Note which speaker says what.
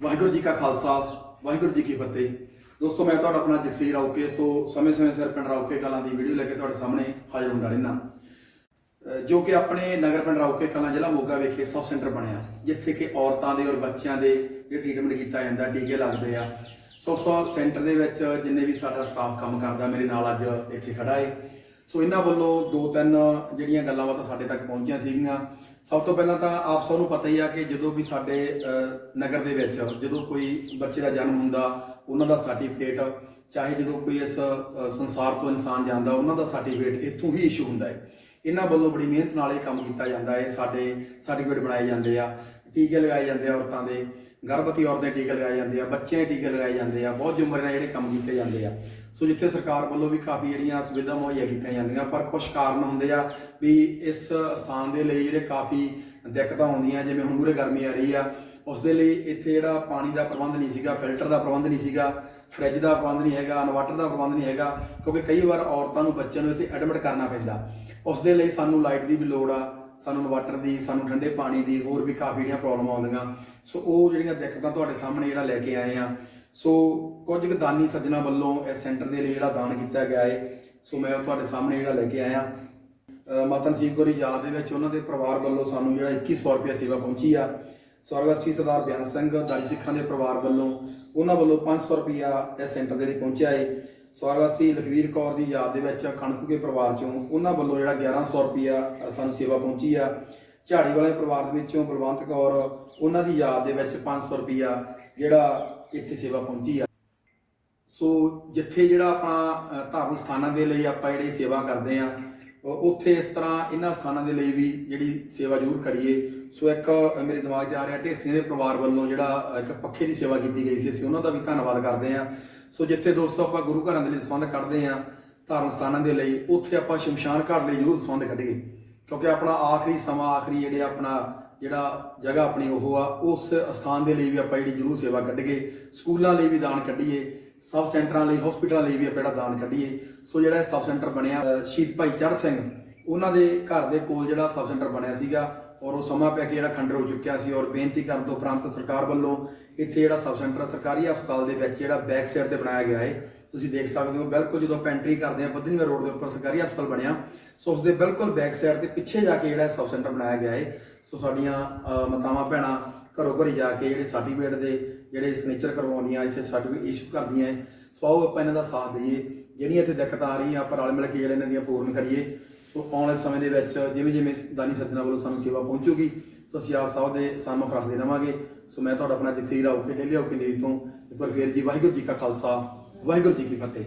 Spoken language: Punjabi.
Speaker 1: ਵਾਹਿਗੁਰੂ ਜੀ ਕਾ ਖਾਲਸਾ, ਵਾਹਿਗੁਰੂ ਜੀ ਕੀ ਫਤਿਹ। ਦੋਸਤੋ, ਮੈਂ ਤੁਹਾਡਾ ਆਪਣਾ ਜਗਸੀਰ ਰਾਉਕੇ ਸੋ ਸਮੇਂ-ਸਮੇਂ ਸਿਰ ਪਿੰਡ ਰਾਉਕੇ ਕਲਾਂ ਦੀ ਵੀਡੀਓ ਲੈ ਕੇ ਤੁਹਾਡੇ ਸਾਹਮਣੇ ਹਾਜ਼ਰ ਹੁੰਦਾ ਰਹਿਣਾ ਜੋ ਕਿ ਆਪਣੇ ਨਗਰ ਪਿੰਡ ਰਾਉਕੇ ਕਲਾਂ ਜ਼ਿਲ੍ਹਾ ਮੋਗਾ ਵਿਖੇ ਸਬ ਸੈਂਟਰ ਬਣਿਆ, ਜਿੱਥੇ ਕਿ ਔਰਤਾਂ ਦੇ ਔਰ ਬੱਚਿਆਂ ਦੇ ਜਿਹੜੇ ਟ੍ਰੀਟਮੈਂਟ ਕੀਤਾ ਜਾਂਦਾ, ਟੀਕੇ ਲੱਗਦੇ ਆ। ਸੋ ਸੋ ਸੈਂਟਰ ਦੇ ਵਿੱਚ ਜਿੰਨੇ ਵੀ ਸਾਡਾ ਸਟਾਫ ਕੰਮ ਕਰਦਾ, ਮੇਰੇ ਨਾਲ ਅੱਜ ਇੱਥੇ ਖੜਾ ਹੈ ਸੋ ਇਹਨਾਂ ਵੱਲੋਂ ਦੋ ਤਿੰਨ ਜਿਹੜੀਆਂ ਗੱਲਾਂ ਬਾਤਾਂ ਸਾਡੇ ਤੱਕ ਪਹੁੰਚੀਆਂ ਸੀਗੀਆਂ। ਸਭ ਤੋਂ ਪਹਿਲਾਂ ਤਾਂ ਆਪ ਸਭ ਨੂੰ ਪਤਾ ਹੀ ਆ ਕਿ ਜਦੋਂ ਵੀ ਸਾਡੇ ਨਗਰ ਦੇ ਵਿੱਚ ਜਦੋਂ ਕੋਈ ਬੱਚੇ ਦਾ ਜਨਮ ਹੁੰਦਾ, ਉਹਨਾਂ ਦਾ ਸਰਟੀਫਿਕੇਟ ਚਾਹੇ ਜਦੋਂ ਕੋਈ ਇਸ ਸੰਸਾਰ ਤੋਂ ਇਨਸਾਨ ਜਾਂਦਾ, ਉਹਨਾਂ ਦਾ ਸਰਟੀਫਿਕੇਟ ਇੱਥੋਂ ਹੀ ਇਸ਼ੂ ਹੁੰਦਾ ਹੈ। ਇਹਨਾਂ ਵੱਲੋਂ ਬੜੀ ਮਿਹਨਤ ਨਾਲ ਇਹ ਕੰਮ ਕੀਤਾ ਜਾਂਦਾ ਹੈ। ਸਾਡੇ ਸਰਟੀਫਿਕੇਟ ਬਣਾਏ ਜਾਂਦੇ ਆ, ਟੀਕੇ ਲਗਾਏ ਜਾਂਦੇ ਆ ਔਰਤਾਂ ਦੇ। ਗਰਭਵਤੀ ਔਰਤਾਂ ਦੇ ਟੀਕੇ ਲਗਾਏ ਜਾਂਦੇ ਆ, ਬੱਚਿਆਂ ਦੇ ਟੀਕੇ ਲਗਾਏ ਜਾਂਦੇ ਆ, ਬਹੁਤ ਜ਼ਿੰਮੇਵਾਰੀ ਨਾਲ ਜਿਹੜੇ ਕੰਮ ਕੀਤੇ ਜਾਂਦੇ ਆ। ਸੋ ਜਿੱਥੇ ਸਰਕਾਰ ਵੱਲੋਂ ਵੀ ਕਾਫੀ ਜਿਹੜੀਆਂ ਸੁਵਿਧਾ ਮੁਹੱਈਆ ਕੀਤੀਆਂ ਜਾਂਦੀਆਂ, ਪਰ ਕੁਝ ਕਾਰਨ ਹੁੰਦੇ ਆ ਵੀ ਇਸ ਸਥਾਨ ਦੇ ਲਈ ਜਿਹੜੇ ਕਾਫੀ ਦਿੱਕਤਾਂ ਆਉਂਦੀਆਂ, ਜਿਵੇਂ ਹੁਣ ਮੂਰੇ ਗਰਮੀ ਆ ਰਹੀ ਆ, ਉਸ ਦੇ ਲਈ ਇੱਥੇ ਜਿਹੜਾ ਪਾਣੀ ਦਾ ਪ੍ਰਬੰਧ ਨਹੀਂ ਸੀਗਾ, ਫਿਲਟਰ ਦਾ ਪ੍ਰਬੰਧ ਨਹੀਂ ਸੀਗਾ, ਫ੍ਰਿਜ ਦਾ ਪ੍ਰਬੰਧ ਨਹੀਂ ਹੈਗਾ, ਇਨਵਰਟਰ ਦਾ ਪ੍ਰਬੰਧ ਨਹੀਂ ਹੈਗਾ, ਕਿਉਂਕਿ ਕਈ ਵਾਰ ਔਰਤਾਂ ਨੂੰ ਬੱਚਿਆਂ ਨੂੰ ਇੱਥੇ ਐਡਮਿਟ ਕਰਨਾ ਪੈਂਦਾ। ਉਸ ਦੇ ਲਈ ਸਾਨੂੰ ਲਾਈਟ ਦੀ ਵੀ ਲੋੜ ਆ ਸਾਨੂੰ ਇਨਵਰਟਰ ਦੀ, ਸਾਨੂੰ ਠੰਡੇ ਪਾਣੀ ਦੀ, ਹੋਰ ਵੀ ਕਾਫੀ ਜਿਹੜੀਆਂ ਪ੍ਰੋਬਲਮ ਆਉਂਦੀਆਂ। ਸੋ ਉਹ ਜਿਹੜੀਆਂ ਦਿੱਕਤਾਂ ਤੁਹਾਡੇ ਸਾਹਮਣੇ ਜਿਹੜਾ ਲੈ ਕੇ ਆਏ ਆ। ਸੋ ਕੁਝ ਕੁ ਦਾਨੀ ਸੱਜਣਾ ਵੱਲੋਂ ਇਸ ਸੈਂਟਰ ਦੇ ਲਈ ਜਿਹੜਾ ਦਾਨ ਕੀਤਾ ਗਿਆ ਹੈ ਸੋ ਮੈਂ ਉਹ ਤੁਹਾਡੇ ਸਾਹਮਣੇ ਜਿਹੜਾ ਲੈ ਕੇ ਆਇਆ। ਅਹ, ਮਾਤਾ ਨਸੀਬ ਕੌਰ ਯਾਦ ਦੇ ਵਿੱਚ ਉਹਨਾਂ ਦੇ ਪਰਿਵਾਰ ਵੱਲੋਂ ਸਾਨੂੰ ਜਿਹੜਾ 2100 ਰੁਪਏ ਸੇਵਾ ਪਹੁੰਚੀ ਆ। ਸਵਰਗਵਾਸੀ ਸਰਦਾਰ ਬਿਆਨ ਸਿੰਘ ਦਾੜੀ ਸਿੱਖਾਂ ਦੇ ਪਰਿਵਾਰ ਵੱਲੋਂ ਉਹਨਾਂ ਵੱਲੋਂ 500 ਰੁਪਿਆ ਇਸ ਸੈਂਟਰ ਦੇ ਲਈ ਪਹੁੰਚਿਆ ਹੈ ਸਵਰਗਵਾਸੀ ਲਖਵੀਰ ਕੌਰ ਦੀ ਯਾਦ ਦੇ ਵਿੱਚ ਖਣਕੂਕੇ ਪਰਿਵਾਰ ਚੋਂ ਉਹਨਾਂ ਵੱਲੋਂ ਜਿਹੜਾ 1100 ਰੁਪਿਆ ਸਾਨੂੰ ਸੇਵਾ ਪਹੁੰਚੀ ਆ। ਝਾੜੀ ਵਾਲੇ ਪਰਿਵਾਰ ਦੇ ਵਿੱਚੋਂ ਬਲਵੰਤ ਕੌਰ ਉਹਨਾਂ ਦੀ ਯਾਦ ਦੇ ਵਿੱਚ 500 ਰੁਪਿਆ ਜਿਹੜਾ ਇੱਥੇ ਸੇਵਾ ਪਹੁੰਚੀ ਆ। ਸੋ ਜਿੱਥੇ ਜਿਹੜਾ ਆਪਣਾ ਧਾਰਮਿਕ ਸਥਾਨਾਂ ਦੇ ਲਈ ਆਪਾਂ ਜਿਹੜੀ ਸੇਵਾ ਕਰਦੇ ਆ ਉੱਥੇ ਇਸ ਤਰ੍ਹਾਂ ਇਹਨਾਂ ਸਥਾਨਾਂ ਦੇ ਲਈ ਵੀ ਜਿਹੜੀ ਸੇਵਾ ਜ਼ਰੂਰ ਕਰੀਏ। ਸੋ ਇੱਕ ਮੇਰੇ ਦਿਮਾਗ 'ਚ ਆ ਰਿਹਾ ਢੇਸੀਆਂ ਦੇ ਪਰਿਵਾਰ ਵੱਲੋਂ ਜਿਹੜਾ ਇੱਕ ਪੱਖੇ ਦੀ ਸੇਵਾ ਕੀਤੀ ਗਈ ਸੀ। ਅਸੀਂ ਉਹਨਾਂ ਦਾ ਵੀ ਧੰਨਵਾਦ ਕਰਦੇ ਹਾਂ। ਸੋ ਜਿੱਥੇ ਦੋਸਤੋ ਆਪਾਂ ਗੁਰੂ ਘਰਾਂ ਦੇ ਲਈ ਸੰਬੰਧ ਕੱਢਦੇ ਹਾਂ, ਧਾਰਮਿਕ ਸਥਾਨਾਂ ਦੇ ਲਈ, ਉੱਥੇ ਆਪਾਂ ਸ਼ਮਸ਼ਾਨ ਘਾਟ ਲਈ ਜ਼ਰੂਰ ਸੰਬੰਧ ਕੱਢੀਏ। ਕਿਉਂਕਿ ਆਪਣਾ ਆਖਰੀ ਸਮਾਂ, ਆਖਰੀ ਜਿਹੜੇ ਆਪਣਾ ਜਿਹੜਾ ਜਗ੍ਹਾ ਆਪਣੀ ਉਹ ਆ, ਉਸ ਸਥਾਨ ਦੇ ਲਈ ਵੀ ਆਪਾਂ ਜਿਹੜੀ ਜ਼ਰੂਰ ਸੇਵਾ ਕੱਢੀਏ। ਸਕੂਲਾਂ ਲਈ ਵੀ ਦਾਨ ਕੱਢੀਏ। ਸਬ ਸੈਂਟਰਾਂ ਲਈ ਹਸਪੀਟਲਾਂ ਲਈ ਵੀ ਆਪਾਂ ਜਿਹੜਾ ਦਾਨ ਕੱਢੀਏ। ਸੋ ਜਿਹੜਾ ਸਬ ਸੈਂਟਰ ਬਣਿਆ ਸ਼ਹੀਦ ਭਾਈ ਚੜ੍ਹ ਸਿੰਘ ਉਹਨਾਂ ਦੇ ਘਰ ਦੇ ਕੋਲ ਜਿਹੜਾ ਸਬ ਸੈਂਟਰ ਬਣਿਆ ਸੀਗਾ ਔਰ ਉਹ ਸਮਾਂ ਪੈ ਕੇ ਜਿਹੜਾ ਖੰਡਰ ਹੋ ਚੁੱਕਿਆ ਸੀ ਔਰ ਬੇਨਤੀ ਕਰਨ ਤੋਂ ਉਪਰੰਤ ਸਰਕਾਰ ਵੱਲੋਂ ਇੱਥੇ ਜਿਹੜਾ ਸਬ ਸੈਂਟਰ ਸਰਕਾਰੀ ਹਸਪਤਾਲ ਦੇ ਵਿੱਚ ਜਿਹੜਾ ਬੈਕ ਸਾਈਡ ਤੇ ਬਣਾਇਆ ਗਿਆ ਹੈ। ਤੁਸੀਂ ਦੇਖ ਸਕਦੇ ਹੋ ਬਿਲਕੁਲ ਜਦੋਂ ਆਪਾਂ ਐਂਟਰੀ ਕਰਦੇ ਆ ਬੱਧਨੀਵਾਰ ਰੋਡ ਦੇ ਉੱਪਰ ਸਰਕਾਰੀ ਹਸਪਤਾਲ ਬਣਿਆ ਸੋ ਉਸ ਦੇ ਬਿਲਕੁਲ ਬੈਕ ਸਾਈਡ ਤੇ ਪਿੱਛੇ ਜਾ ਕੇ ਜਿਹੜਾ ਸਬ ਸੈਂਟਰ ਬਣਾਇਆ ਗਿਆ ਹੈ। ਸੋ ਸਾਡੀਆਂ ਅ, ਮਾਤਾਵਾਂ ਭੈਣਾਂ ਘਰੋਂ ਘਰੀ ਜਾ ਕੇ ਜਿਹੜੇ ਸਰਟੀਫਿਕੇਟ ਦੇ ਜਿਹੜੇ ਸਿਗਨੇਚਰ ਕਰਵਾਉਂਦੀਆਂ, ਇੱਥੇ ਸਰਟੀਫਿਕੇਟ ਇਸ਼ੂ ਕਰਦੀਆਂ ਹੈ। ਸੋ ਆਓ ਆਪਾਂ ਇਹਨਾਂ ਦਾ ਸਾਥ ਦਈਏ। ਜਿਹੜੀਆਂ ਇੱਥੇ ਦਿੱਕਤਾਂ ਆ ਰਹੀਆਂ, ਆਪਾਂ ਰਲ ਮਿਲ ਕੇ ਜਿਹੜੇ ਇਹਨਾਂ ਦੀਆਂ ਪੂਰਨ ਕਰੀਏ। ਸੋ ਆਉਣ ਵਾਲੇ ਸਮੇਂ ਦੇ ਵਿੱਚ ਜਿਵੇਂ ਜਿਵੇਂ ਦਾਨੀ ਸੱਜਣਾ ਵੱਲੋਂ ਸਾਨੂੰ ਸੇਵਾ ਪਹੁੰਚੂਗੀ, ਸੋ ਅਸੀਂ ਆਪ ਸਾਹਿਬ ਦੇ ਸਾਹਮਣੇ ਰੱਖਦੇ ਰਵਾਂਗੇ। ਸੋ ਮੈਂ ਤੁਹਾਡਾ ਆਪਣਾ ਜਗਸੀਰ ਆਉਕੇ ਡੇਲੀ ਆਉਕੇ ਦੇ ਤੋਂ, ਇੱਕ ਵਾਰ ਫੇਰ ਜੀ ਵਾਹਿਗੁਰੂ ਜੀ ਕਾ ਖਾਲਸਾ, ਵਾਹਿਗੁਰੂ ਜੀ ਕੀ ਫਤਿਹ।